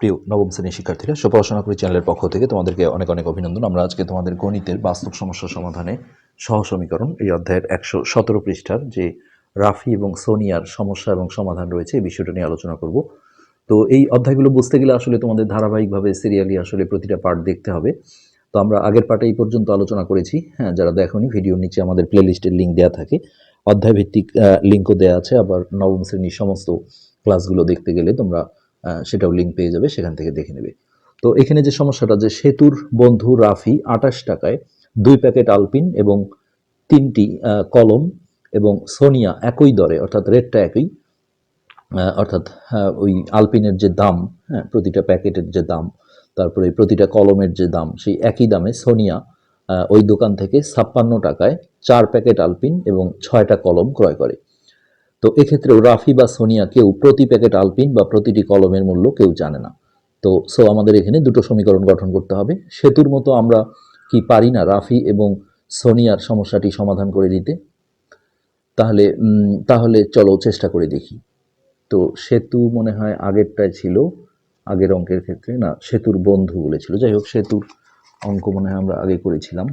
প্রিয় নবম শ্রেণির শিক্ষার্থীরা সুপড়াশোনা করি চ্যানেলের পক্ষ থেকে তোমাদেরকে অনেক অনেক অভিনন্দন। আমরা আজকে তোমাদের গণিতের বাস্তব সমস্যা সমাধানে সহ সমীকরণ এই অধ্যায়ের একশো সতেরো পৃষ্ঠার যে রাফি এবং সোনিয়ার সমস্যা এবং সমাধান রয়েছে, এই বিষয়টা নিয়ে আলোচনা করব। তো এই অধ্যায়গুলো বুঝতে গেলে আসলে তোমাদের ধারাবাহিকভাবে সিরিয়ালি আসলে প্রতিটা পার্ট দেখতে হবে। তো আমরা আগের পার্টে এই পর্যন্ত আলোচনা করেছি। হ্যাঁ যারা দেখোনি ভিডিওর নিচে আমাদের প্লেলিস্টের লিঙ্ক দেওয়া থাকে। অধ্যায় ভিত্তিক লিঙ্কও দেওয়া আছে। আবার নবম শ্রেণির সমস্ত ক্লাসগুলো দেখতে গেলে তোমরা সেটাও লিঙ্ক পেয়ে যাবে, সেখান থেকে দেখে নেবে। তো এখানে যে সমস্যাটা যে সেতুর বন্ধু রাফি আঠাশ টাকায় দুই প্যাকেট আলপিন এবং তিনটি কলম এবং সোনিয়া একই দরে, অর্থাৎ রেটটা একই অর্থাৎ ওই আলপিনের যে দাম হ্যাঁ প্রতিটা প্যাকেটের যে দাম, তারপরে প্রতিটা কলমের যে দাম, সেই একই দামে সোনিয়া ওই দোকান থেকে ছাপ্পান্ন টাকায় চার প্যাকেট আলপিন এবং ছয়টা কলম ক্রয় করে। তো এক্ষেত্রেও রাফি বা সোনিয়া কেউ প্রতি প্যাকেট আলপিন বা প্রতিটি কলমের মূল্য কেউ জানে না। তো সো আমাদের এখানে দুটো সমীকরণ গঠন করতে হবে। সেতুর মতো আমরা কি পারি না রাফি এবং সোনিয়ার সমস্যাটি সমাধান করে দিতে? তাহলে তাহলে চলো চেষ্টা করে দেখি। তো সেতু মনে হয় আগেরটায় ছিল, আগের অঙ্কের ক্ষেত্রে, না, সেতুর বন্ধু বলেছিল। যাই হোক, সেতুর অঙ্ক মনে হয় আমরা আগে করেছিলাম।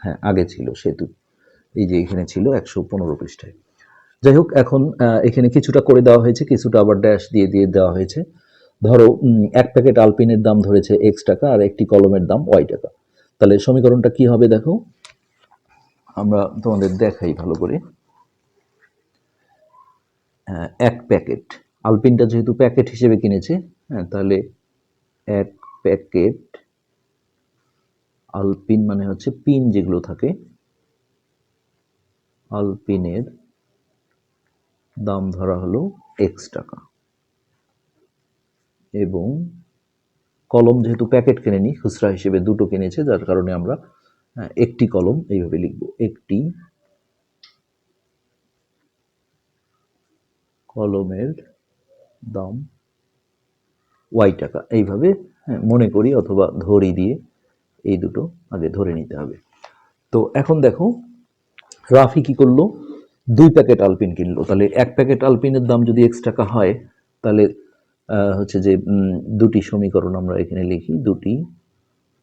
হ্যাঁ আগে ছিল সেতু। এই যে এখানে ছিল একশো পনেরো পৃষ্ঠায়। যাই হোক এখন এখানে কিছুটা করে দেওয়া হয়েছে, কিছুটা আবার ড্যাশ দিয়ে দিয়ে দেওয়া হয়েছে। ধরো এক প্যাকেট আলপিনের দাম ধরেছে এক্স টাকা আর একটি কলমের দাম ওয়াই টাকা। তাহলে সমীকরণটা কি হবে দেখো? আমরা তোমাদের দেখাই ভালো করে। এক প্যাকেট আলপিনটা যেহেতু প্যাকেট হিসেবে কিনেছে হ্যাঁ তাহলে এক প্যাকেট আলপিন মানে হচ্ছে পিন যেগুলো থাকে আলপিনের দাম ধরা হলো এক্স টাকা। এবং কলম যেহেতু প্যাকেট কেনেনি খুচরা হিসেবে দুটো কিনেছে যার কারণে আমরা আহ, একটি কলম এইভাবে লিখব। একটি কলমের দাম ওয়াই টাকা। এইভাবে হ্যাঁ, মনে করি অথবা ধরি দিয়ে এই দুটো আগে ধরে নিতে হবে। তো এখন দেখো রাফি কি করল? দুই প্যাকেট আলপিন কিনলো। তাহলে এক প্যাকেট আলপিনের দাম যদি এক্স টাকা হয়, তাহলে হচ্ছে যে দুটি সমীকরণ আমরা এখানে লিখি, দুটি।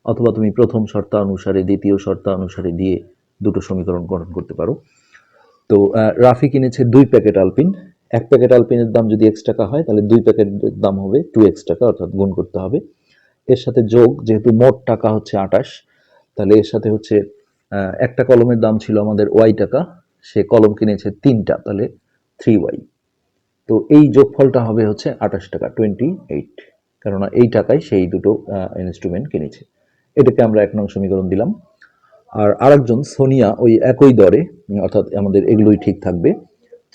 অথবা তুমি প্রথম শর্তানুসারে, দ্বিতীয় শর্তানুসারে দিয়ে দুটো সমীকরণ গঠন করতে পারো। তো রাফি কিনেছে দুই প্যাকেট আলপিন। এক প্যাকেট আলপিনের দাম যদি এক্স টাকা হয়, তাহলে দুই প্যাকেটের দাম হবে টু এক্স টাকা, অর্থাৎ গুণ করতে হবে। এর সাথে যোগ, যেহেতু মোট টাকা হচ্ছে আটাশ তাহলে এর সাথে হচ্ছে একটা কলমের দাম ছিল আমাদের ওয়াই টাকা। সে কলম কিনেছে তিনটা, তাহলে থ্রি ওয়াই তো এই যোগফলটা হবে হচ্ছে আঠাশ টাকা টোয়েন্টি এইট কেননা এই টাকায় সেই দুটো ইনস্ট্রুমেন্ট কিনেছে। এটাকে আমরা এক নং সমীকরণ দিলাম। আর আরেকজন, সোনিয়া, ওই একই দরে, অর্থাৎ আমাদের এগুলোই ঠিক থাকবে,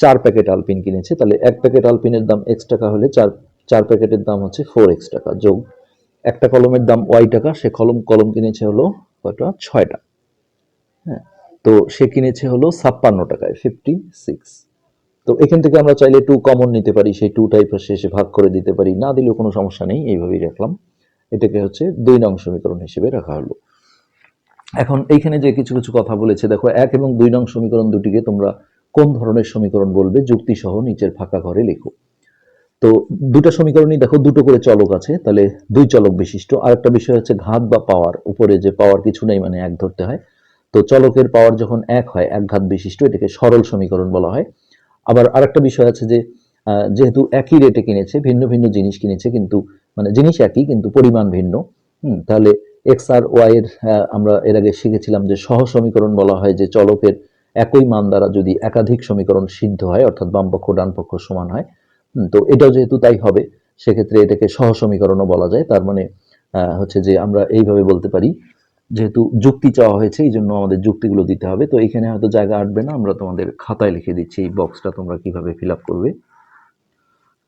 চার প্যাকেট আলপিন কিনেছে। তাহলে এক প্যাকেট আলপিনের দাম এক্স টাকা হলে চার চার প্যাকেটের দাম হচ্ছে ফোর এক্স টাকা যোগ। একটা কলমের দাম ওয়াই টাকা, সে কলম কলম কিনেছে হলো কয়টা? ছয়টা। হ্যাঁ তো সে কিনেছে হলো ছাপ্পান্ন টাকায় ফিফটি সিক্স তো এখান থেকে আমরা চাইলে টু কমন নিতে পারি, সেই টু টাইপ শেষে ভাগ করে দিতে পারি, না দিলেও কোনো সমস্যা নেই, এইভাবেই রাখলাম। এটাকে হচ্ছে দুই নং সমীকরণ হিসেবে রাখা হলো। এখন এইখানে যে কিছু কিছু কথা বলেছে, দেখো এক এবং দুই নং সমীকরণ দুটিকে তোমরা কোন ধরনের সমীকরণ বলবে যুক্তি সহ নিচের ফাঁকা ঘরে লেখো। তো দুটো সমীকরণই দেখো, দুটো করে চলক আছে, তাহলে দুই চলক বিশিষ্ট। আরেকটা বিষয় হচ্ছে ঘাত বা পাওয়ার, উপরে যে পাওয়ার কিছু নেই মানে এক ধরতে হয়। তো চলকের পাওয়ার যখন এক হয়, এক বিশিষ্ট, এটাকে সরল সমীকরণ বলা হয়। আবার আরেকটা বিষয় আছে যে যেহেতু একই রেটে কিনেছে, ভিন্ন ভিন্ন জিনিস কিনেছে, কিন্তু মানে জিনিস একই, কিন্তু পরিমাণ ভিন্ন, হুম, তাহলে এক্স আর ওয়াই এর আমরা এর আগে শিখেছিলাম যে সহ সমীকরণ বলা হয় যে চলকের একই মান দ্বারা যদি একাধিক সমীকরণ সিদ্ধ হয়, অর্থাৎ বাম পক্ষ, ডান পক্ষ সমান হয় তো এটাও যেহেতু তাই হবে, সেক্ষেত্রে এটাকে সহ সমীকরণও বলা যায়। তার মানে হচ্ছে যে আমরা এইভাবে বলতে পারি যেহেতু যুক্তি চাওয়া হয়েছে এই জন্য আমাদের যুক্তিগুলো দিতে হবে। তো এখানে হয়তো জায়গা আটবে না আমরা তোমাদের খাতায় লিখে দিচ্ছি এই বক্সটা তোমরা কীভাবে ফিল করবে।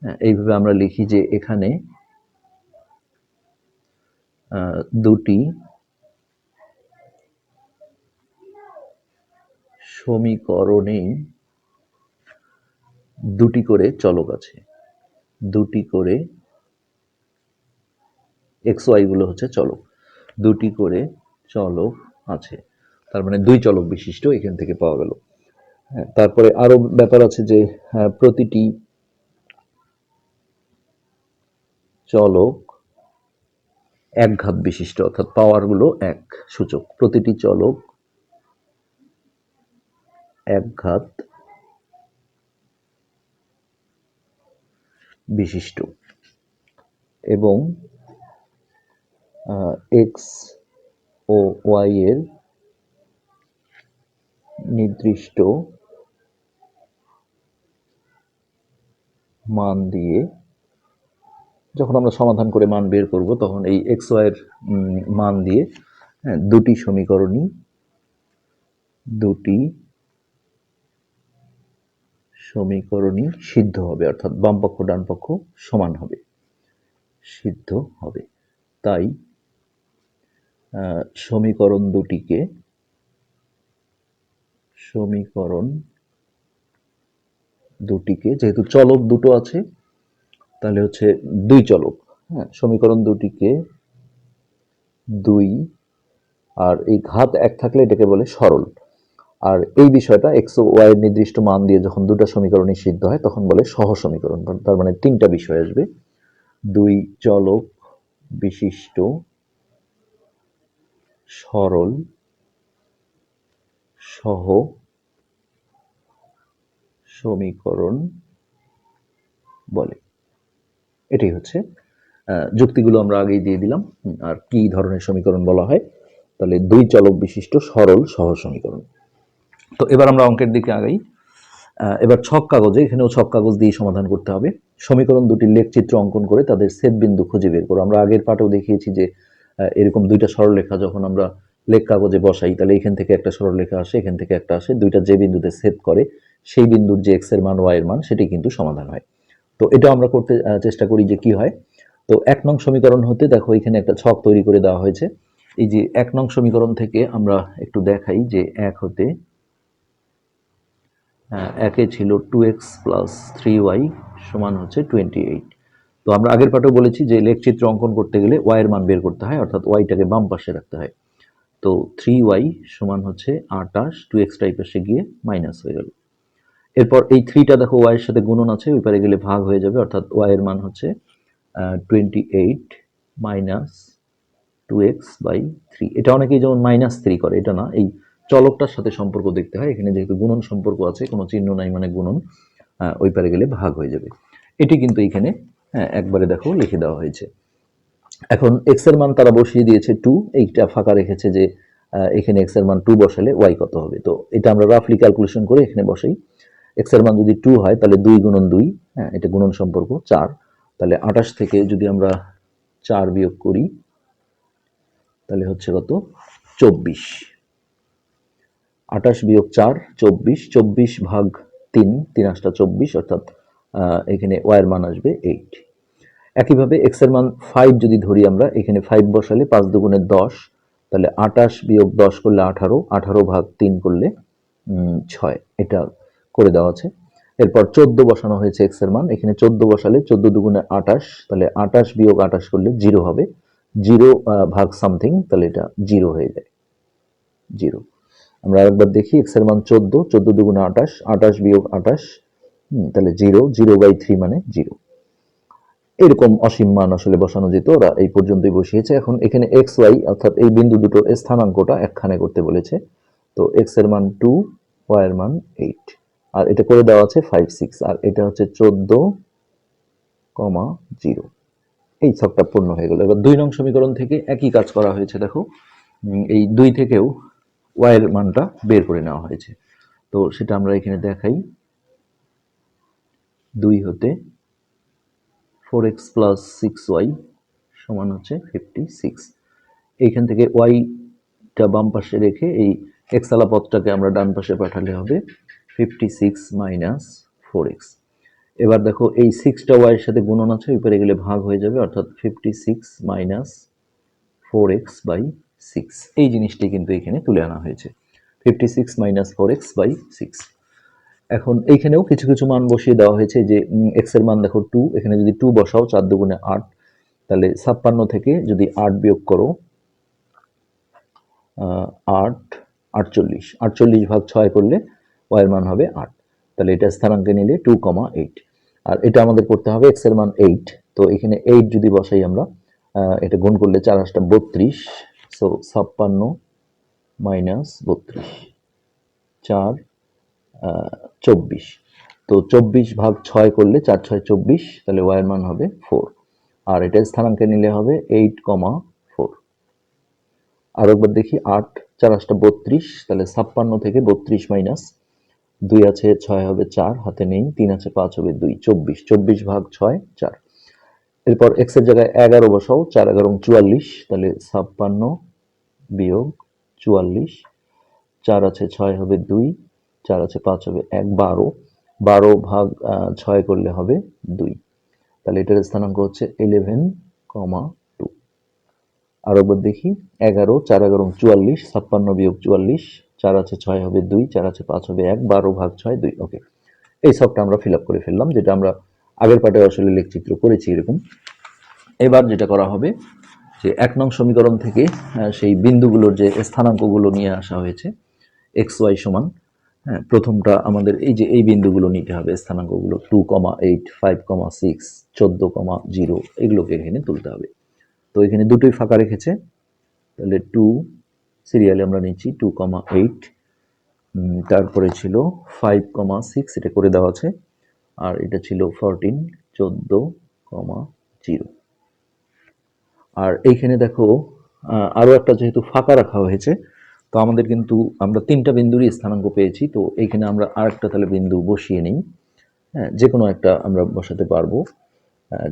হ্যাঁ, এইভাবে আমরা লিখি যে এখানে দুটি সমীকরণেই দুটি করে চলক আছে। দুটি করে এক্স ওয়াই গুলো হচ্ছে চলক। দুটি করে চলক আছে। তার মানে দুই চলক বিশিষ্ট এখান থেকে পাওয়া গেল। হ্যাঁ, তারপরে আরও ব্যাপার আছে যে হ্যাঁ, প্রতিটি চলক এক ঘাত বিশিষ্ট অর্থাৎ পাওয়ারগুলো এক সূচক। প্রতিটি চলক এক ঘাত বিশিষ্ট। এবং এক্স ও ওয়াই এর নির্দিষ্ট মান দিয়ে যখন আমরা সমাধান করে মান বের করব তখন এই এক্স ওয়াইয়ের মান দিয়ে হ্যাঁ, দুটি সমীকরণই দুটি সমীকরণই সিদ্ধ হবে অর্থাৎ বাম পক্ষ ডান পক্ষ সমান হবে সিদ্ধ হবে। তাই সমীকরণ দুটিকে সমীকরণ দুটিকে, যেহেতু চলক দুটো আছে, তাহলে হচ্ছে দুই চলক হ্যাঁ সমীকরণ দুটিকে দুই আর এই ঘাত এক থাকলে এটাকে বলে সরল। আর এই বিষয়টা এক্স ওয়াই নির্দিষ্ট মান দিয়ে যখন দুটো সমীকরণই সিদ্ধ হয়, তখন বলে সহ সমীকরণ, তার মানে তিনটা বিষয় আসবে। দুই চলক বিশিষ্ট সরল সহ, সমীকরণ বলে। এটাই হচ্ছে যুক্তিগুলো আমরা আগেই দিয়ে দিলাম। আর কি ধরনের সমীকরণ বলা হয়? তাহলে দুই চলক বিশিষ্ট সরল সহ সমীকরণ। তো এবার আমরা অঙ্কের দিকে আগাই। এবার ছক কাগজে, এখানেও ছক কাগজ দিয়ে সমাধান করতে হবে। সমীকরণ দুটির লেখচিত্র অঙ্কন করে তাদের ছেদ বিন্দু খুঁজে বের করো। আমরা আগের পাঠেও দেখিয়েছি যে এরকম দুইটা সরলরেখা যখন আমরা লেখ কাগজে বসাই, তাহলে এখান থেকে একটা সরলরেখা আসে, এখান থেকে একটা আসে, দুইটা যে বিন্দুতে ছেদ করে সেই বিন্দুর যে এক্সের মান ওয়াই এর মান, সেটি কিন্তু সমাধান হয়। তো এটা আমরা করতে চেষ্টা করি যে কি হয়। তো এক নং সমীকরণ হতে দেখো এখানে একটা ছক তৈরি করে দেওয়া হয়েছে। এই যে এক নং সমীকরণ থেকে আমরা একটু দেখাই যে এক হতে একে ছিল two X plus three Y সমান হচ্ছে টোয়েন্টি এইট তো আমরা আগের পাঠেও বলেছি যে লেখচিত্র অঙ্কন করতে গেলে ওয়াই এর মান বের করতে হয়, অর্থাৎ ওয়াইটাকে বাম পাশে রাখতে হয়। তো থ্রি ওয়াই সমান হচ্ছে আটাশ টু এক্স টাই পাশে গিয়ে মাইনাস হয়ে গেল। এরপর এই থ্রিটা দেখো ওয়াই এর সাথে গুণন আছে, ওই পারে গেলে ভাগ হয়ে যাবে, অর্থাৎ ওয়াই এর মান হচ্ছে twenty eight minus two X by three এটা অনেকেই যেমন মাইনাস থ্রি করে, এটা না, এই চলকটার সাথে সম্পর্ক দেখতে হয়, এখানে যেহেতু গুণন সম্পর্ক আছে, কোনো চিহ্ন নাই মানে গুণন ওই পারে গেলে ভাগ হয়ে যাবে। এটি কিন্তু এখানে হ্যাঁ একবারে দেখো লিখে দেওয়া হয়েছে। এখন এক্সের মান তারা বসিয়ে দিয়েছে টু এইটা ফাঁকা রেখেছে যে এখানে এক্সের মান টু বসালে ওয়াই কত হবে। তো এটা আমরা রাফলি ক্যালকুলেশন করে এখানে বসাই। এক্সের মান যদি টু হয়, তাহলে দুই গুণন দুই হ্যাঁ এটা গুণন সম্পর্ক, চার। তাহলে আঠাশ থেকে যদি আমরা চার বিয়োগ করি, তাহলে হচ্ছে কত? চব্বিশ। আঠাশ বিয়োগ চার, চব্বিশ। চব্বিশ ভাগ তিন তিন আটটা চব্বিশ, অর্থাৎ এখানে ওয়াইয়ের মান আসবে এইট একইভাবে এক্সের মান ফাইভ যদি ধরি আমরা এখানে ফাইভ বসালে পাঁচ দুগুণে দশ তাহলে আঠাশ বিয়োগ দশ করলে আঠারো আঠারো ভাগ তিন করলে ছয়। এটা করে দেওয়া আছে। এরপর চোদ্দ বসানো হয়েছে এক্সের মান এখানে চোদ্দ বসালে চোদ্দ দুগুণে আঠাশ তাহলে আঠাশ বিয়োগ আঠাশ করলে জিরো হবে। জিরো ভাগ সামথিং তাহলে এটা জিরো হয়ে যায়। জিরো আমরা আরেকবার দেখি এক্সের মান চোদ্দ চোদ্দ দুগুণে আঠাশ আঠাশ বিয়োগ হুম, তাহলে জিরো জিরো বাই থ্রি মানে জিরো। এরকম অসীম মান আসলে বসানো যেত, ওরা এই পর্যন্তই বসিয়েছে। এখন এখানে এক্স ওয়াই অর্থাৎ এই বিন্দু দুটোর স্থানাঙ্কটা একখানে করতে বলেছে। তো এক্সের মান টু ওয়াই এর মান এইট আর এটা করে দেওয়া আছে ফাইভ সিক্স আর এটা হচ্ছে চোদ্দ, কমা জিরো। এই ছকটা পূর্ণ হয়ে গেল। এবার দুই নং সমীকরণ থেকে একই কাজ করা হয়েছে, দেখো। এই দুই থেকেও ওয়াই এর মানটা বের করে নেওয়া হয়েছে। তো সেটা আমরা এখানে দেখাই। দুই হতে four X plus six Y সমান হচ্ছে ফিফটি সিক্স এইখান থেকে ওয়াইটা বাম পাশে রেখে এই এক্সালা পথটাকে আমরা ডান পাশে পাঠালে হবে fifty six minus four X এবার দেখো এই সিক্সটা ওয়াইয়ের সাথে গুণন আছে, উপরে গেলে ভাগ হয়ে যাবে, অর্থাৎ fifty six minus four X by six এই জিনিসটি কিন্তু এখানে তুলে আনা হয়েছে fifty six minus four X by six এখন এইখানেও কিছু কিছু মান বসিয়ে দেওয়া হয়েছে যে এক্সের মান দেখো টু এখানে যদি টু বসাও, চার দুগুণে আট, তাহলে ছাপ্পান্ন থেকে যদি আট বিয়োগ করো আট, আটচল্লিশ আটচল্লিশ ভাগ ছয় করলে ওয়ের মান হবে আট, তাহলে এটা স্থানাঙ্কে নিলে টু কমা এইট আর এটা আমাদের করতে হবে এক্সের মান এইট তো এখানে এইট যদি বসাই আমরা এটা গুণ করলে চার আটটা বত্রিশ সো ছাপ্পান্ন মাইনাস বত্রিশ, চার চব্বিশ। তো চব্বিশ ভাগ ছয় করলে চার ছয় চব্বিশ, তাহলে ওয়াইয়ের মান হবে ফোর আর এটা স্থানাঙ্কে নিলে হবে এইট কমা ফোর আর একবার দেখি, আট চার বত্রিশ, তাহলে ছাপ্পান্ন থেকে বত্রিশ মাইনাস দুই আছে ছয় হবে চার, হাতে নেই, তিন আছে পাঁচ হবে দুই, চব্বিশ। চব্বিশ ভাগ ছয়, চার। এরপর এক্সের জায়গায় এগারো বসাও, চার, এগারো চুয়াল্লিশ, তাহলে ছাপ্পান্ন বিয়োগ চুয়াল্লিশ, চার আছে ছয় হবে দুই চার আছে, পাঁচ হবে এক, বারো। বারো ভাগ ছয় করলে হবে দুই। তাহলে এটার স্থানাঙ্ক হচ্ছে ইলেভেন কমা টু আর একবার দেখি, এগারো, চার, এগারো, চুয়াল্লিশ, ছাপ্পান্ন বিয়োগ চুয়াল্লিশ, চার আছে, ছয় হবে দুই, চার আছে, পাঁচ হবে এক, বারো ভাগ ছয়, দুই ওকে এই সবটা আমরা ফিল করে ফেললাম, যেটা আমরা আগের পাটে আসলে লেখচিত্র করেছি এরকম। এবার যেটা করা হবে, যে এক নং সমীকরণ থেকে সেই বিন্দুগুলোর যে স্থানাঙ্কগুলো নিয়ে আসা হয়েছে এক্স ওয়াই সমান হ্যাঁ প্রথমটা আমাদের এই যে এই বিন্দুগুলো নিতে হবে, স্থানাঙ্কগুলো two comma eight five comma six চোদ্দ কমা জিরো এগুলোকে এখানে তুলতে হবে। তো এখানে দুটোই ফাঁকা রেখেছে। তাহলে টু সিরিয়ালে আমরা নিচ্ছি টু কমা এইট তারপরে ছিল ফাইভ কমা সিক্স এটা করে দেওয়া আছে। আর এটা ছিল ফরটিন চোদ্দ কমা জিরো আর এইখানে দেখো আরও একটা যেহেতু ফাঁকা রাখা হয়েছে তো আমাদের কিন্তু আমরা তিনটা বিন্দুরই স্থানাঙ্ক পেয়েছি, তো এইখানে আমরা আরেকটা তাহলে বিন্দু বসিয়ে নিই। হ্যাঁ যে কোনো একটা আমরা বসাতে পারব।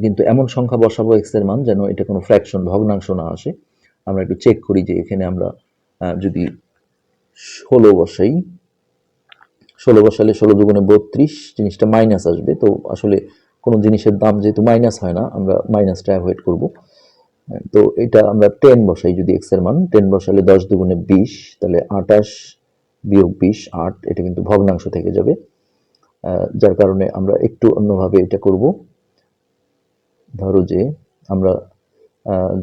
কিন্তু এমন সংখ্যা বসাবো এক্সের মান যেন এটা কোনো ফ্র্যাকশন ভগ্নাংশ না আসে। আমরা একটু চেক করি যে এখানে আমরা যদি ষোলো বসাই, ষোলো বসালে ষোলো দুগুণে বত্রিশ, জিনিসটা মাইনাস আসবে। তো আসলে কোনো জিনিসের দাম যেহেতু মাইনাস হয় না, আমরা মাইনাসটা অ্যাভয়েড করব। তো এটা আমরা টেন বসাই যদি এক্সের মান টেন বসালে দশ দুগুণে বিশ, তাহলে আটাশ বিয়োগ বিশ, আট, এটা কিন্তু ভগ্নাংশ থেকে যাবে। যার কারণে আমরা একটু অন্যভাবে এটা করব। ধরো যে আমরা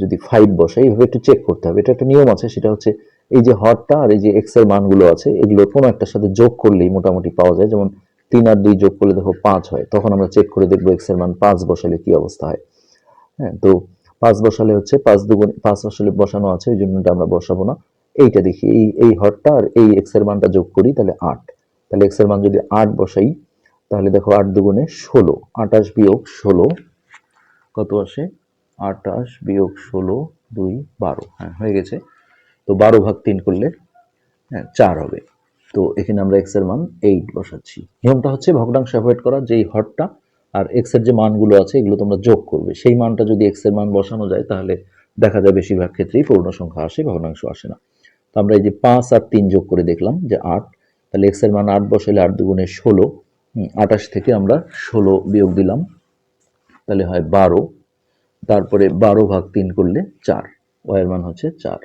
যদি ফাইভ বসাই, এইভাবে একটু চেক করতে হবে। এটা একটা নিয়ম আছে, সেটা হচ্ছে এই যে হরটা আর এই যে এক্সের মানগুলো আছে, এগুলো কোনো একটার সাথে যোগ করলেই মোটামুটি পাওয়া যায়। যেমন তিন আর দুই যোগ করলে দেখো পাঁচ হয়, তখন আমরা চেক করে দেখব এক্সের মান পাঁচ বসালে কি অবস্থা হয়। হ্যাঁ তো পাঁচ বসালে হচ্ছে পাঁচ দুগুণ, পাঁচ বসালে বসানো আছে, ওই জন্য আমরা বসাবো না। এইটা দেখি, এই এই হরটা আর এই এক্সের মানটা যোগ করি, তাহলে আট। তাহলে এক্সের মান যদি আট বসাই, তাহলে দেখো আট দুগুণে ষোলো, আটাশ বিয়োগ ষোলো, কত আসে? আটাশ বিয়োগ ষোলো, দুই, বারো। হ্যাঁ হয়ে গেছে। তো বারো ভাগ তিন করলে হ্যাঁ চার হবে। তো এখানে আমরা এক্সের মান এইট বসাচ্ছি। নিয়মটা হচ্ছে ভগ্নাংশ অ্যাভয়েড করা, যেই হরটা আর এক্সের যে মানগুলো আছে, এগুলো তোমরা যোগ করবে। সেই মানটা যদি এক্সের মান বসানো যায়, তাহলে দেখা যায় বেশিরভাগ ক্ষেত্রেই পূর্ণ সংখ্যা আসে, ভগ্নাংশ আসে না। তো আমরা এই যে পাঁচ আর তিন যোগ করে দেখলাম যে আট, তাহলে এক্সের মান আট বসালে আট দুগুণে ষোলো আটাশ থেকে আমরা ষোলো বিয়োগ দিলাম, তাহলে হয় বারো, তারপরে বারো ভাগ তিন করলে চার ওয়ের মান হচ্ছে চার,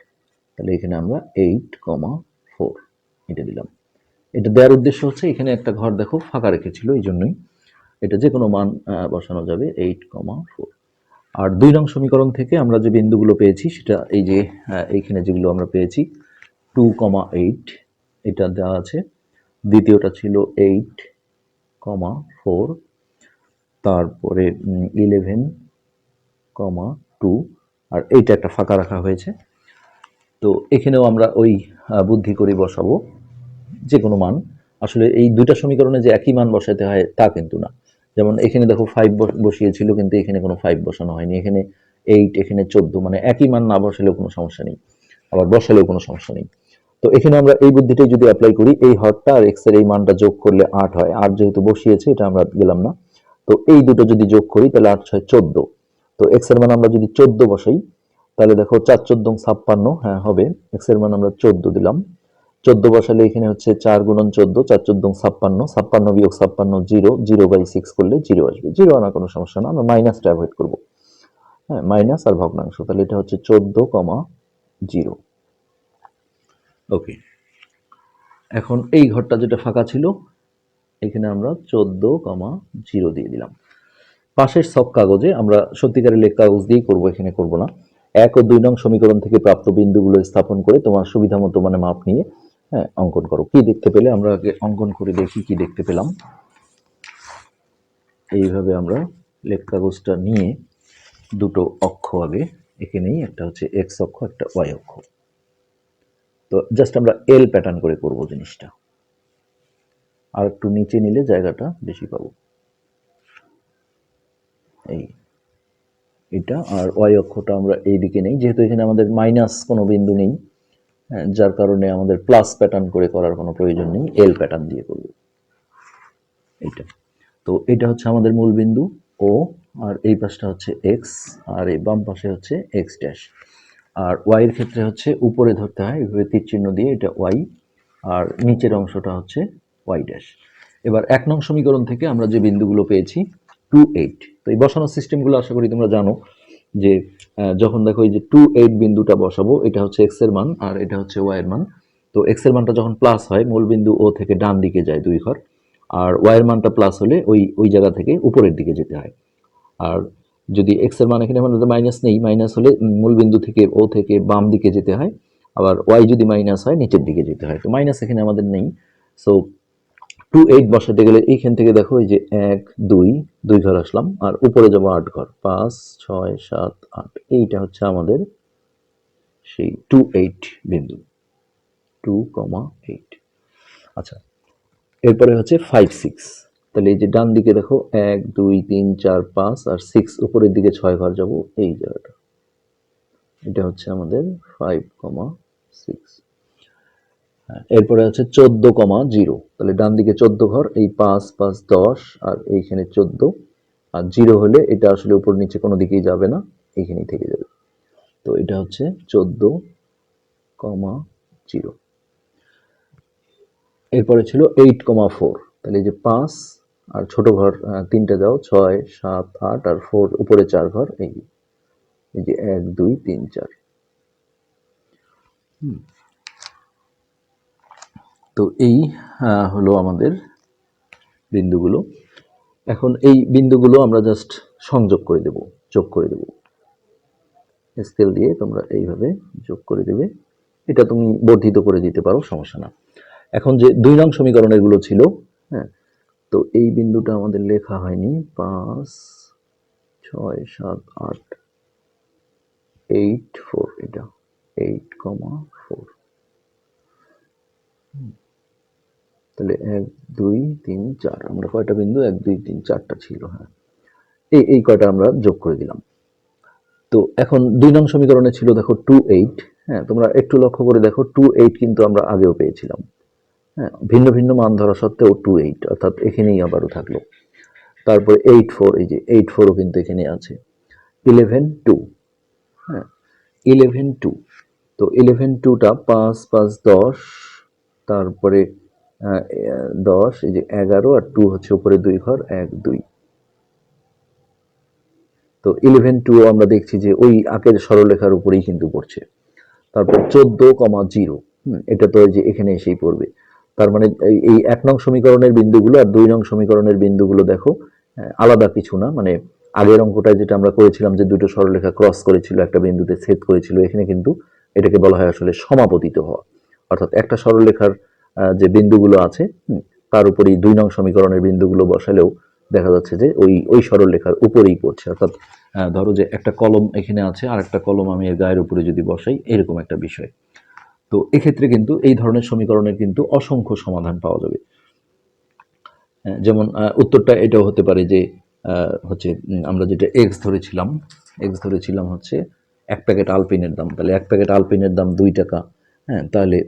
তাহলে এখানে আমরা এইট কমা ফোর এটা দিলাম। এটা দেওয়ার উদ্দেশ্য হচ্ছে এখানে একটা ঘর দেখো, ফাঁকা রেখেছিল, এই জন্যই এটা যে কোনো মান বসানো যাবে এইট কমা ফোর আর দুই নং সমীকরণ থেকে আমরা যে বিন্দুগুলো পেয়েছি, সেটা এই যে এইখানে যেগুলো আমরা পেয়েছি টু কমা এইট এটা দেওয়া আছে। দ্বিতীয়টা ছিল এইট কমা ফোর তারপরে ইলেভেন কমা টু আর এইটা একটা ফাঁকা রাখা হয়েছে। তো এখানেও আমরা ওই বুদ্ধি করে বসাবো যে কোনো মান। আসলে এই দুইটা সমীকরণে যে একই মান বসাতে হয়, তা কিন্তু না। যেমন এখানে দেখো ফাইভ বসিয়েছিল, কিন্তু এখানে কোনো ফাইভ বসানো হয়নি। এখানে এইট এখানে চোদ্দ মানে একই মান না বসালেও কোনো সমস্যা নেই। আবার বসালেও কোনো সমস্যা নেই। তো এখানে আমরা এই বুদ্ধিটাই যদি অ্যাপ্লাই করি, এই হরটা আর এক্সের এই মানটা যোগ করলে আট হয়। আট যেহেতু বসিয়েছে, এটা আমরা গেলাম না। তো এই দুটো যদি যোগ করি, তাহলে আট ছয় চোদ্দ। তো এক্সের মান আমরা যদি চোদ্দ বসাই, তাহলে দেখো চার চোদ্দ ছাপ্পান্ন হ্যাঁ হবে। এক্সের মান আমরা চোদ্দ দিলাম। চোদ্দ বসালে এখানে হচ্ছে চার গুণন চোদ্দ, চার চোদ্দ ছাপ্পান্ন ছাপ্পান্ন বিয়োগ ছাপ্পান্ন জিরো জিরো বাই সিক্স করলে জিরো আসবে। জিরো আনা কোনো সমস্যা না, আমরা মাইনাসটা অ্যাভয়েড করব। হ্যাঁ মাইনাস আর ভগ্নাংশ, তাহলে এটা হচ্ছে চোদ্দ কমা জিরো। ওকে এখন এই ঘরটা যেটা ফাঁকা ছিল, এখানে আমরা চোদ্দ কমা জিরো দিয়ে দিলাম। পাশের সব কাগজে আমরা সত্যিকারের লেখ কাগজ দিয়েই করব, এখানে করব না। এক ও দুই নং সমীকরণ থেকে প্রাপ্ত বিন্দুগুলো স্থাপন করে তোমার সুবিধা মতো মানে মাপ নিয়ে হ্যাঁ অঙ্কন করো। কি দেখতে পেলে? আমরা আগে অঙ্কন করে দেখি কি দেখতে পেলাম। এইভাবে আমরা লেখ কাগজটা নিয়ে দুটো অক্ষ আগে এখানেই একটা হচ্ছে এক্স অক্ষ, একটা ওয়াই অক্ষ। তো জাস্ট আমরা এল প্যাটার্ন করে করব জিনিসটা। আর একটু নিচে নিলে জায়গাটা বেশি পাবো। এই, এটা আর ওয়াই অক্ষটা আমরা এই দিকে নেই। যেহেতু এখানে আমাদের মাইনাস কোনো বিন্দু নেই। যার কারণে আমাদের প্লাস প্যাটার্ন করে করার কোনো প্রয়োজন নেই এল প্যাটার্ন দিয়ে করব। এইটা। তো এটা হচ্ছে আমাদের মূল বিন্দু ও আর এই পাশটা হচ্ছে এক্স আর এই বাম পাশে হচ্ছে এক্স ড্যাশ আর ওয়াই এর ক্ষেত্রে হচ্ছে উপরে ধরতে হয়, এইভাবে তীর চিহ্ন দিয়ে এটা ওয়াই আর নিচের অংশটা হচ্ছে ওয়াই ড্যাশ এবার এক নং সমীকরণ থেকে আমরা যে বিন্দুগুলো পেয়েছি টু এইট তো এই বসানোর সিস্টেমগুলো আশা করি তোমরা জানো। যে যখন দেখো এই যে টু এইট বিন্দুটা বসাবো, এটা হচ্ছে এক্সের মান আর এটা হচ্ছে ওয়াই এর মান। তো এক্সের মানটা যখন প্লাস হয়, মূল বিন্দু ও থেকে ডান দিকে যায় দুই ঘর, আর ওয়াই এর মানটা প্লাস হলে ওই ওই জায়গা থেকে উপরের দিকে যেতে হয়। আর যদি এক্সের মান এখানে আমাদের মাইনাস নেই মাইনাস হলে মূল বিন্দু থেকে ও থেকে বাম দিকে যেতে হয়, আবার ওয়াই যদি মাইনাস হয়, নিচের দিকে যেতে হয়। তো মাইনাস এখানে আমাদের নেই। সো টু এইট বসাতে গেলে এইখান থেকে দেখো এই যে এক, দুই দুই ঘর আসলাম, আর উপরে যাব আট ঘর। পাঁচ, ছয়, সাত, আট। এইটা হচ্ছে আমাদের সেই টু এইট বিন্দু। Two comma eight. আচ্ছা এরপরে হচ্ছে ফাইভ সিক্স। তাহলে এই যে ডান দিকে দেখো এক, দুই, তিন, চার, পাঁচ, আর সিক্স উপরের দিকে ছয় ঘর যাব এই জায়গাটা। এটা হচ্ছে আমাদের ফাইভ কমা সিক্স। এরপরে হচ্ছে চোদ্দ কমা জিরো। তাহলে ডান দিকে চোদ্দ ঘর, এই পাঁচ পাঁচ, দশ, আর এইখানে চোদ্দ। আর জিরো হলে এটা আসলে উপর নিচে কোনো দিকেই যাবে না, এইখানেই থেকে যাবে। তো এটা হচ্ছে চোদ্দ কমা জিরো। এরপরে ছিল এইট কমা ফোর। তাহলে এই যে পাঁচ আর ছোট ঘর তিনটে দাও, ছয়, সাত, আট, আর ফোর, উপরে চার ঘর, এই এই যে এক, দুই, তিন, চার। হুম। তো এই হলো আমাদের বিন্দুগুলো। এখন এই বিন্দুগুলো আমরা জাস্ট সংযোগ করে দেব, যোগ করে দেব। স্কেল দিয়ে তোমরা এইভাবে যোগ করে দেবে। এটা তুমি বর্ধিত করে দিতে পারো, সমস্যা না। এখন যে দুই নং সমীকরণেরগুলো ছিল হ্যাঁ তো এই বিন্দুটা আমাদের লেখা হয়নি। পাঁচ, ছয়, সাত, আট এইট ফোর এটা এইট কমা ফোর তাহলে এক, দুই, তিন, চার। আমরা কয়টা বিন্দু? এক, দুই, তিন, চারটা ছিল হ্যাঁ। এই এই কয়টা আমরা যোগ করে দিলাম। তো এখন দুই নং সমীকরণে ছিল, দেখো টু এইট হ্যাঁ। তোমরা একটু লক্ষ্য করে দেখো টু এইট কিন্তু আমরা আগেও পেয়েছিলাম হ্যাঁ। ভিন্ন ভিন্ন মান ধরা সত্ত্বেও টু এইট অর্থাৎ এখানেই আবারও থাকল। তারপরে এইট ফোর এই যে এইট ফোরও কিন্তু এখানে আছে। ইলেভেন টু হ্যাঁ। ইলেভেন টু তো ইলেভেন টুটা পাঁচ পাঁচ, দশ, তারপরে দশ, এই যে এগারো আর টু হচ্ছে উপরে দুই ঘর, এক, দুই। তো ইলেভেন টু আমরা দেখছি যে ওই আকের সরলরেখার উপরেই কিন্তু পড়ছে। তারপর চোদ্দ কমা জিরো এটা তো যে এখানে এসেই পড়বে। তার মানে এই- এক নং সমীকরণের বিন্দুগুলো আর দুই নং সমীকরণের বিন্দুগুলো দেখো আলাদা কিছু না মানে আগের অঙ্কটায় যেটা আমরা করেছিলাম যে দুটো সরলরেখা ক্রস করেছিল, একটা বিন্দুতে ছেদ করেছিল, এখানে কিন্তু এটাকে বলা হয় আসলে সমাপতিত হওয়া। অর্থাৎ একটা সরলরেখার যে বিন্দুগুলো আছে তার উপরেই দুই নং সমীকরণের বিন্দুগুলো বসালেও দেখা যাচ্ছে যে ওই ওই সরলরেখার উপরেই পড়ছে। অর্থাৎ ধরো যে একটা কলম এখানে আছে, আর একটা কলম আমি এর গায়ের উপরে যদি বসাই, এরকম একটা বিষয়। তো এক্ষেত্রে কিন্তু এই ধরনের সমীকরণের কিন্তু অসংখ্য সমাধান পাওয়া যাবে। যেমন উত্তরটা এটাও হতে পারে যে হচ্ছে আমরা যেটা এক্স ধরেছিলাম এক্স ধরেছিলাম হচ্ছে এক প্যাকেট আলপিনের দাম। তাহলে এক প্যাকেট আলপিনের দাম দুই টাকা হ্যাঁ তাহলে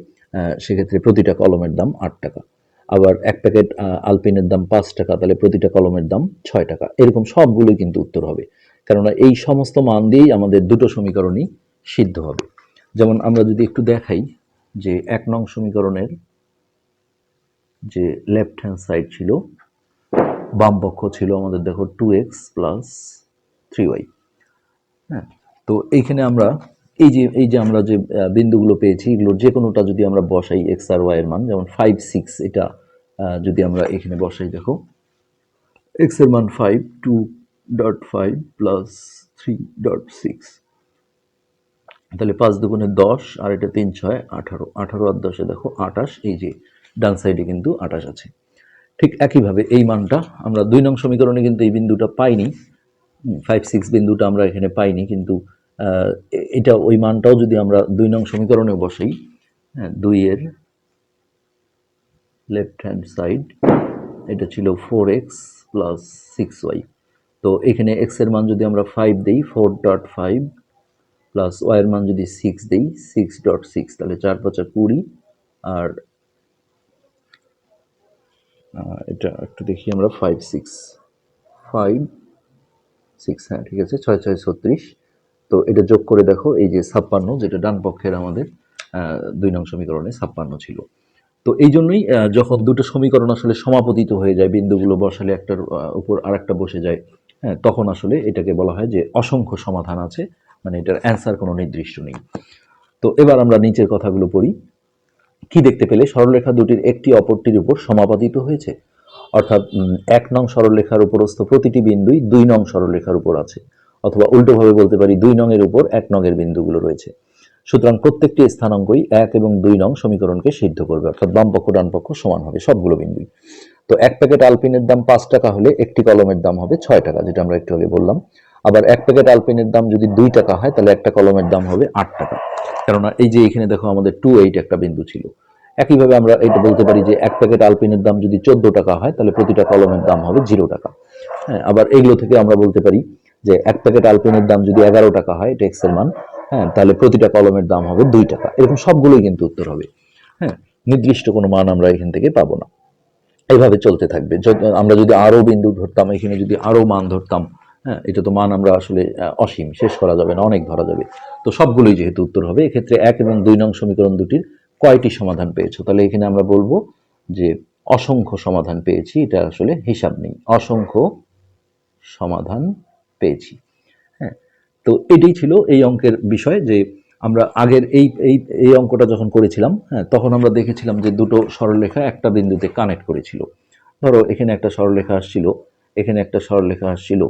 সেক্ষেত্রে প্রতিটা কলমের দাম আট টাকা। আবার এক প্যাকেট আলপিনের দাম পাঁচ টাকা, তাহলে প্রতিটা কলমের দাম ছয় টাকা। এরকম সবগুলোই কিন্তু উত্তর হবে। কেননা এই সমস্ত মান দিয়েই আমাদের দুটো সমীকরণই সিদ্ধ হবে। যেমন আমরা যদি একটু দেখাই যে এক নং সমীকরণের যে লেফট হ্যান্ড সাইড ছিল, বাম পক্ষ ছিল আমাদের দেখো two X plus three Y হ্যাঁ তো এইখানে আমরা এই যে এই যে আমরা যে বিন্দুগুলো পেয়েছি, এগুলোর যে কোনোটা যদি আমরা বসাই এক্স আর ওয়াই এর মান, যেমন ফাইভ সিক্স এটা যদি আমরা এখানে বসাই, দেখো এক্সের মান five two dot five plus three dot six তাহলে পাঁচ দুগুণে দশ, আর এটা তিন, ছয়, আঠারো। আঠারো আর দশে দেখো, আঠাশ, এই যে, ডান সাইডে কিন্তু আঠাশ আছে। ঠিক একইভাবে এই মানটা আমরা দুই নং সমীকরণে কিন্তু এই বিন্দুটা পাইনি। ফাইভ সিক্স বিন্দুটা আমরা এখানে পাইনি, কিন্তু এটা ওই মানটাও যদি আমরা দুই নং সমীকরণে বসাই হ্যাঁ দুইয়ের লেফট হ্যান্ড সাইড এটা ছিল four X plus six Y তো এখানে এক্সের মান যদি আমরা ফাইভ দিই four dot five plus Y এর মান যদি সিক্স দিই সিক্স ডট সিক্স তাহলে চার পাঁচা কুড়ি। আর এটা একটু দেখি আমরা ফাইভ সিক্স ফাইভ সিক্স হ্যাঁ ঠিক আছে, ছয় ছয় ছত্রিশ। তো এটা যোগ করে দেখো, এই যে ছাপ্পান্ন, যেটা ডান পক্ষের আমাদের দুই নং সমীকরণে ছাপ্পান্ন ছিল। তো এই জন্যই যখন দুটো সমীকরণ আসলে সমাপতিত হয়ে যায়, বিন্দুগুলো বসালে একটার উপর আরেকটা বসে যায় হ্যাঁ তখন আসলে এটাকে বলা হয় যে অসংখ্য সমাধান আছে মানে এটার অ্যান্সার কোনো নির্দিষ্ট নেই। তো এবার আমরা নিচের কথাগুলো পড়ি। কি দেখতে পেলে? সরলরেখা দুটির একটি অপরটির উপর সমাপাতিত হয়েছে। অর্থাৎ এক নং সরলরেখার উপরস্থ প্রতিটি বিন্দুই দুই নং সরলরেখার উপর আছে। অথবা উল্টোভাবে বলতে পারি, দুই নং এর উপর এক নং এর বিন্দুগুলো রয়েছে। সুতরাং প্রত্যেকটি স্থানাঙ্কই এক এবং দুই নং সমীকরণকে সিদ্ধ করবে, অর্থাৎ বাম পক্ষ, ডান পক্ষ সমান হবে সবগুলো বিন্দুই। তো এক প্যাকেট আলপিনের দাম পাঁচ টাকা হলে একটি কলমের দাম হবে ছয় টাকা, যেটা আমরা একটু আগে বললাম। আবার এক প্যাকেট আলপিনের দাম যদি দুই টাকা হয়, তাহলে একটা কলমের দাম হবে আট টাকা। কেননা এই যে এখানে দেখো আমাদের টু এইট একটা বিন্দু ছিল। একইভাবে আমরা এটা বলতে পারি যে এক প্যাকেট আলপিনের দাম যদি চোদ্দ টাকা হয়, তাহলে প্রতিটা কলমের দাম হবে জিরো টাকা। হ্যাঁ আবার এগুলো থেকে আমরা বলতে পারি যে এক প্যাকেট আলপিনের দাম যদি এগারো টাকা হয় এটা মান হ্যাঁ তাহলে প্রতিটা কলমের দাম হবে দুই টাকা। এরকম সবগুলোই কিন্তু উত্তর হবে। হ্যাঁ নির্দিষ্ট কোনো মান আমরা এখান থেকে পাবো না। এইভাবে চলতে থাকবে। আমরা যদি আরও বিন্দু ধরতাম, এখানে যদি আরও মান ধরতাম হ্যাঁ এটা তো মান আমরা আসলে অসীম, শেষ করা যাবে না, অনেক ধরা যাবে। তো সবগুলোই যেহেতু উত্তর হবে, এক্ষেত্রে এক এবং দুই নং সমীকরণ দুটির কয়টি সমাধান পেয়েছ? তাহলে এখানে আমরা বলব যে অসংখ্য সমাধান পেয়েছি, এটা আসলে হিসাব নেই। অসংখ্য সমাধান পেয়েছি। হ্যাঁ তো এটাই ছিল এই অঙ্কের বিষয় যে আমরা আগের এই এই এই অঙ্কটা যখন করেছিলাম হ্যাঁ তখন আমরা দেখেছিলাম যে দুটো সরলরেখা একটা বিন্দুতে কানেক্ট করেছিল। ধরো এখানে একটা সরলরেখা আসছিল, এখানে একটা সরলরেখা আসছিল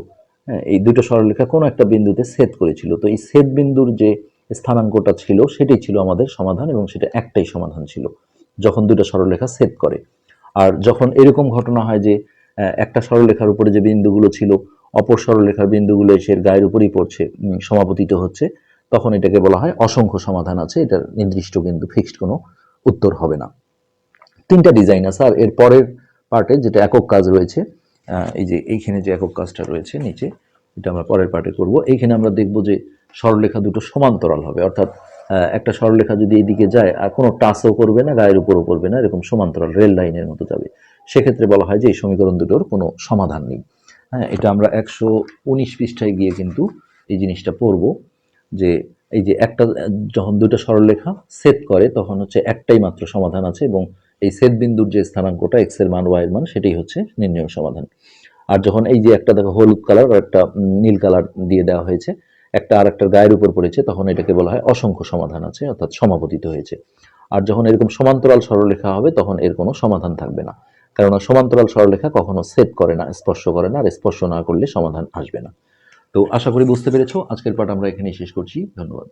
হ্যাঁ এই দুটো সরলরেখা কোনো একটা বিন্দুতে ছেদ করেছিল। তো এই সেদ বিন্দুর যে স্থানাঙ্কটা ছিল, সেটাই ছিল আমাদের সমাধান এবং সেটা একটাই সমাধান ছিল, যখন দুটো সরলরেখা ছেদ করে। আর যখন এরকম ঘটনা হয় যে একটা সরলরেখার উপরে যে বিন্দুগুলো ছিল অপর সরলরেখার বিন্দুগুলো এসে এর গায়ের উপরই পড়ছে সমাপতিত হচ্ছে, তখন এটাকে বলা হয় অসংখ্য সমাধান আছে, এটার নির্দিষ্ট কিন্তু ফিক্সড কোনো উত্তর হবে না। তিনটা ডিজাইন আছে, আর এর পরের পার্টে যেটা একক কাজ রয়েছে এই যে এইখানে যে একক কাজটা রয়েছে নিচে, এটা আমরা পরের পার্টে করব, এইখানে আমরা দেখব যে সরলরেখা দুটো সমান্তরাল হবে, অর্থাৎ একটা সরলরেখা যদি এইদিকে যায়, আর কোনো টাচও করবে না, গায়ের উপরও করবে না, এরকম সমান্তরাল রেল লাইনের মতো যাবে। সেক্ষেত্রে বলা হয় যে এই সমীকরণ দুটোর কোনো সমাধান নেই। হ্যাঁ এটা আমরা একশো উনিশ পৃষ্ঠায় গিয়ে কিন্তু এই জিনিসটা পড়ব যে এই যে একটা, যখন দুটো সরলরেখা সেট করে, তখন হচ্ছে একটাই মাত্র সমাধান আছে এবং এই সেট বিন্দুর যে স্থানাঙ্কটা এক্সের মান ওয়াই এর মান, সেটাই হচ্ছে নির্ণয় সমাধান। আর যখন এই যে একটা দেখো হলুদ কালার আর একটা নীল কালার দিয়ে দেওয়া হয়েছে, একটা আর একটা গায়ের উপর পড়েছে, তখন এটাকে বলা হয় অসংখ্য সমাধান আছে, অর্থাৎ সমাপতিত হয়েছে। আর যখন এরকম সমান্তরাল সরলরেখা হবে, তখন এর কোনো সমাধান থাকবে না। কেননা সমান্তরাল সরলরেখা কখনো সেট করে না, স্পর্শ করে না, আর স্পর্শ না করলে সমাধান আসবে না। তো আশা করি বুঝতে পেরেছ। আজকের পাঠ আমরা এখানেই শেষ করছি। ধন্যবাদ।